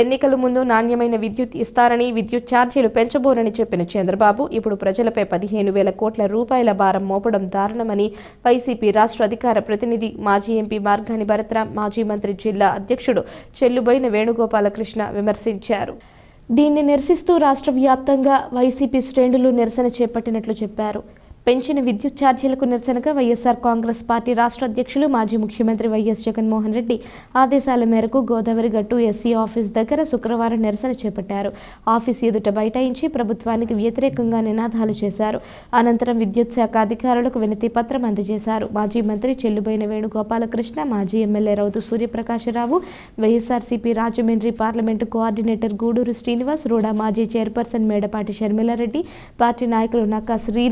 ఎన్నికల ముందు నాణ్యమైన విద్యుత్ ఇస్తారని విద్యుత్ ఛార్జీలు పెంచబోరని చెప్పిన చంద్రబాబు ఇప్పుడు ప్రజలపై పదిహేను వేల కోట్ల రూపాయల భారం మోపడం దారుణమని వైసీపీ రాష్ట్ర అధికార ప్రతినిధి మాజీ ఎంపీ మార్గాని భరత్రాం మాజీ మంత్రి జిల్లా అధ్యక్షుడు చెల్లుబోయిన వేణుగోపాలకృష్ణ విమర్శించారు. దీన్ని నిరసిస్తూ రాష్ట్ర వ్యాప్తంగా వైసీపీ శ్రేణులు నిరసన చేపట్టినట్లు చెప్పారు. పెంచిన విద్యుత్ ఛార్జీలకు నిరసనగా వైఎస్ఆర్ కాంగ్రెస్ పార్టీ రాష్ట్ర అధ్యక్షులు మాజీ ముఖ్యమంత్రి వైఎస్ జగన్మోహన్ రెడ్డి ఆదేశాల మేరకు గోదావరి గట్టు ఎస్సీ ఆఫీస్ దగ్గర శుక్రవారం నిరసన చేపట్టారు. ఆఫీస్ ఎదుట బైఠాయించి ప్రభుత్వానికి వ్యతిరేకంగా నినాదాలు చేశారు. అనంతరం విద్యుత్ శాఖ అధికారులకు వినతి పత్రం అందజేశారు. మాజీ మంత్రి చెల్లుబైన వేణుగోపాలకృష్ణ మాజీ MLA Rowthu Suryaprakasarao YSRCP Rajahmundry parliament coordinator Gudur Srinivas RUDA మాజీ చైర్పర్సన్ మేడపాటి షర్మిలారెడ్డి పార్టీ నాయకులు నక్కా శ్రీ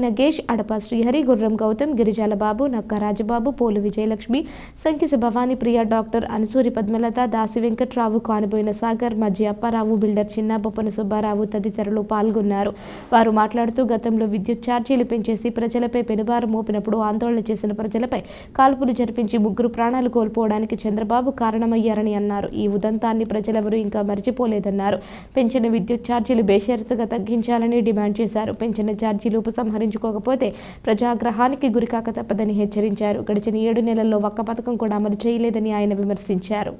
కడప శ్రీహరి గుర్రం గౌతమ్ గిరిజాల బాబు నక్క రాజబాబు పోలు విజయలక్ష్మి సంకిస భవానీ ప్రియ డాక్టర్ అనుసూరి పద్మలత దాసి వెంకట్రావు కానుబోయిన సాగర్ మజ్జి అప్పారావు బిల్డర్ చిన్న బొప్పన సుబ్బారావు తదితరులు పాల్గొన్నారు. వారు మాట్లాడుతూ గతంలో విద్యుత్ ఛార్జీలు పెంచేసి ప్రజలపై పెనుబారు మోపినప్పుడు ఆందోళన చేసిన ప్రజలపై కాల్పులు జరిపించి ముగ్గురు ప్రాణాలు కోల్పోవడానికి చంద్రబాబు కారణమయ్యారని అన్నారు. ఈ ఉదంతాన్ని ప్రజలెవరూ ఇంకా మర్చిపోలేదన్నారు. పెంచిన విద్యుత్ ఛార్జీలు బేషరతుగా తగ్గించాలని డిమాండ్ చేశారు. పెంచిన ఛార్జీలు ఉపసంహరించుకోకపోతే ప్రజాగ్రహానికి గురికాక తప్పదని హెచ్చరించారు. గడిచిన ఏడు నెలల్లో ఒక్క పథకం కూడా అమలు చేయలేదని ఆయన విమర్శించారు.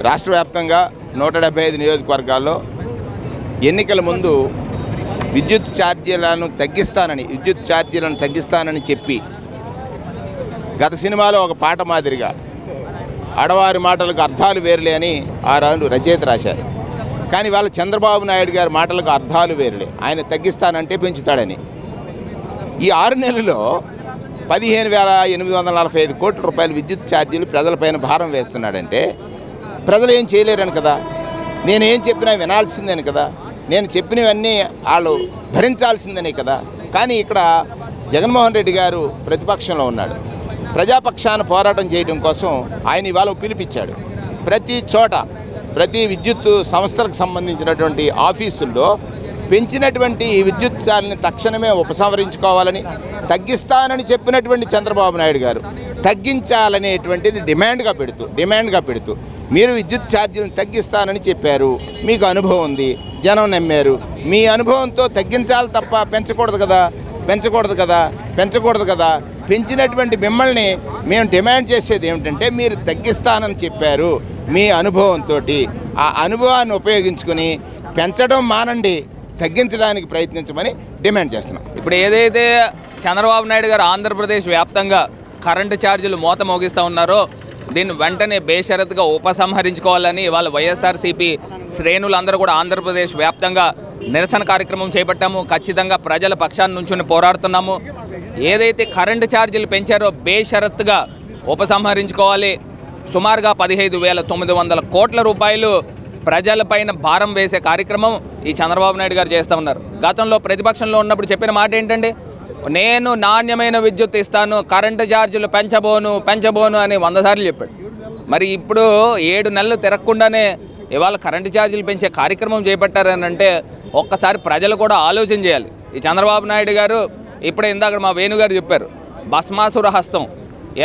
రాష్ట్ర వ్యాప్తంగా నూట డెబ్బై ఐదు నియోజకవర్గాల్లో ఎన్నికల ముందు విద్యుత్ ఛార్జీలను తగ్గిస్తానని విద్యుత్ ఛార్జీలను తగ్గిస్తానని చెప్పి గత సినిమాలో ఒక పాట మాదిరిగా ఆడవారి మాటలకు అర్థాలు వేరులే అని ఆ రాజు రచయిత రాశారు. కానీ వాళ్ళ చంద్రబాబు నాయుడు గారి మాటలకు అర్థాలు వేరులే. ఆయన తగ్గిస్తానంటే పెంచుతాడని. ఈ ఆరు నెలల్లో పదిహేను వేల ఎనిమిది వందల నలభై ఐదు కోట్ల రూపాయల విద్యుత్ ఛార్జీలు ప్రజలపైన భారం వేస్తున్నాడంటే ప్రజలు ఏం చేయలేరని కదా? నేనేం చెప్పినా వినాల్సిందని కదా? నేను చెప్పినవన్నీ వాళ్ళు భరించాల్సిందనే కదా? కానీ ఇక్కడ జగన్మోహన్ రెడ్డి గారు ప్రతిపక్షంలో ఉన్నాడు. ప్రజాపక్షాన పోరాటం చేయడం కోసం ఆయన ఇవాళ పిలిపించాడు. ప్రతి చోట ప్రతి విద్యుత్ సంస్థలకు సంబంధించినటువంటి ఆఫీసుల్లో పెంచినటువంటి ఈ విద్యుత్ ఛార్జీని తక్షణమే ఉపసంహరించుకోవాలని తగ్గిస్తానని చెప్పినటువంటి చంద్రబాబు నాయుడు గారు తగ్గించాలనేటువంటిది డిమాండ్గా పెడుతూ డిమాండ్గా పెడుతూ మీరు విద్యుత్ ఛార్జీలను తగ్గిస్తానని చెప్పారు. మీకు అనుభవం ఉంది జనం నమ్మారు. మీ అనుభవంతో తగ్గించాలి తప్ప పెంచకూడదు కదా పెంచకూడదు కదా పెంచకూడదు కదా. పెంచినటువంటి మిమ్మల్ని మేము డిమాండ్ చేసేది ఏమిటంటే మీరు తగ్గిస్తానని చెప్పారు మీ అనుభవంతో ఆ అనుభవాన్ని ఉపయోగించుకొని పెంచడం మానండి. తగ్గించడానికి ప్రయత్నించమని డిమాండ్ చేస్తున్నాం. ఇప్పుడు ఏదైతే చంద్రబాబు నాయుడు గారు ఆంధ్రప్రదేశ్ వ్యాప్తంగా కరెంటు ఛార్జీలు మూత మోగిస్తూ ఉన్నారో దీన్ని వెంటనే బేషరత్గా ఉపసంహరించుకోవాలని ఇవాళ వైఎస్ఆర్సీపీ శ్రేణులందరూ కూడా ఆంధ్రప్రదేశ్ వ్యాప్తంగా నిరసన కార్యక్రమం చేపట్టాము. ఖచ్చితంగా ప్రజల పక్షాన్ని నుంచుని పోరాడుతున్నాము. ఏదైతే కరెంటు ఛార్జీలు పెంచారో బేషరత్తుగా ఉపసంహరించుకోవాలి. సుమారుగా పదిహేను వేల తొమ్మిది వందల కోట్ల రూపాయలు ప్రజలపైన భారం వేసే కార్యక్రమం ఈ చంద్రబాబు నాయుడు గారు చేస్తూ ఉన్నారు. గతంలో ప్రతిపక్షంలో ఉన్నప్పుడు చెప్పిన మాట ఏంటండి? నేను నాణ్యమైన విద్యుత్ ఇస్తాను కరెంటు ఛార్జీలు పెంచబోను పెంచబోను అని వంద సార్లు చెప్పాడు. మరి ఇప్పుడు ఏడు నెలలు తిరగకుండానే ఇవాళ కరెంటు ఛార్జీలు పెంచే కార్యక్రమం చేపట్టారని అంటే ఒక్కసారి ప్రజలు కూడా ఆలోచన చేయాలి. ఈ చంద్రబాబు నాయుడు గారు ఇప్పుడే ఇందాక మా వేణుగారు చెప్పారు భస్మాసుర హస్తం.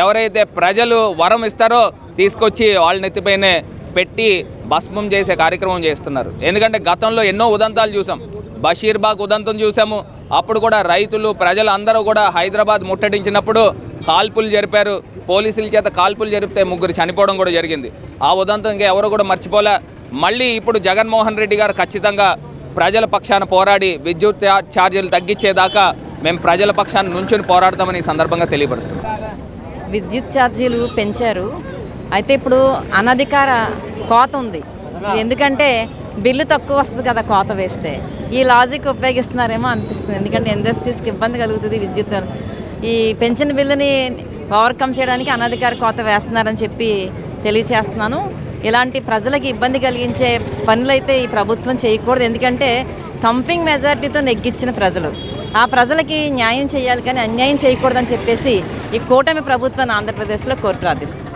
ఎవరైతే ప్రజలు వరం ఇస్తారో తీసుకొచ్చి వాళ్ళ నెత్తిపైనే పెట్టి భస్మం చేసే కార్యక్రమం చేస్తున్నారు. ఎందుకంటే గతంలో ఎన్నో ఉదంతాలు చూసాం. బషీర్బాగ్ ఉదంతం చూసాము. అప్పుడు కూడా రైతులు ప్రజలు అందరూ కూడా హైదరాబాద్ ముట్టడించినప్పుడు కాల్పులు జరిపారు. పోలీసుల చేత కాల్పులు జరిపితే ముగ్గురు చనిపోవడం కూడా జరిగింది. ఆ ఉదంతం ఇంకా ఎవరు కూడా మర్చిపోలే. మళ్ళీ ఇప్పుడు జగన్మోహన్ రెడ్డి గారు ఖచ్చితంగా ప్రజల పక్షాన పోరాడి విద్యుత్ ఛార్జీలు తగ్గించేదాకా మేము ప్రజల పక్షాన్ని నుంచుని పోరాడతామని ఈ సందర్భంగా తెలియపరుస్తున్నాం. విద్యుత్ ఛార్జీలు పెంచారు. అయితే ఇప్పుడు అనధికార కోత ఉంది. ఎందుకంటే బిల్లు తక్కువ వస్తుంది కదా కోత వేస్తే. ఈ లాజిక్ ఉపయోగిస్తున్నారేమో అనిపిస్తుంది. ఎందుకంటే ఇండస్ట్రీస్కి ఇబ్బంది కలుగుతుంది విద్యుత్ ఈ పెంచిన బిల్లుని ఓవర్కమ్ చేయడానికి అనధికార కోత వేస్తున్నారని చెప్పి తెలియచేస్తున్నాను. ఇలాంటి ప్రజలకు ఇబ్బంది కలిగించే పనులైతే ఈ ప్రభుత్వం చేయకూడదు. ఎందుకంటే థంపింగ్ మెజారిటీతో నెగ్గించిన ప్రజలు. ఆ ప్రజలకి న్యాయం చేయాలి కానీ అన్యాయం చేయకూడదని చెప్పేసి ఈ కూటమి ప్రభుత్వాన్ని ఆంధ్రప్రదేశ్లో కోర్టు ప్రార్థిస్తుంది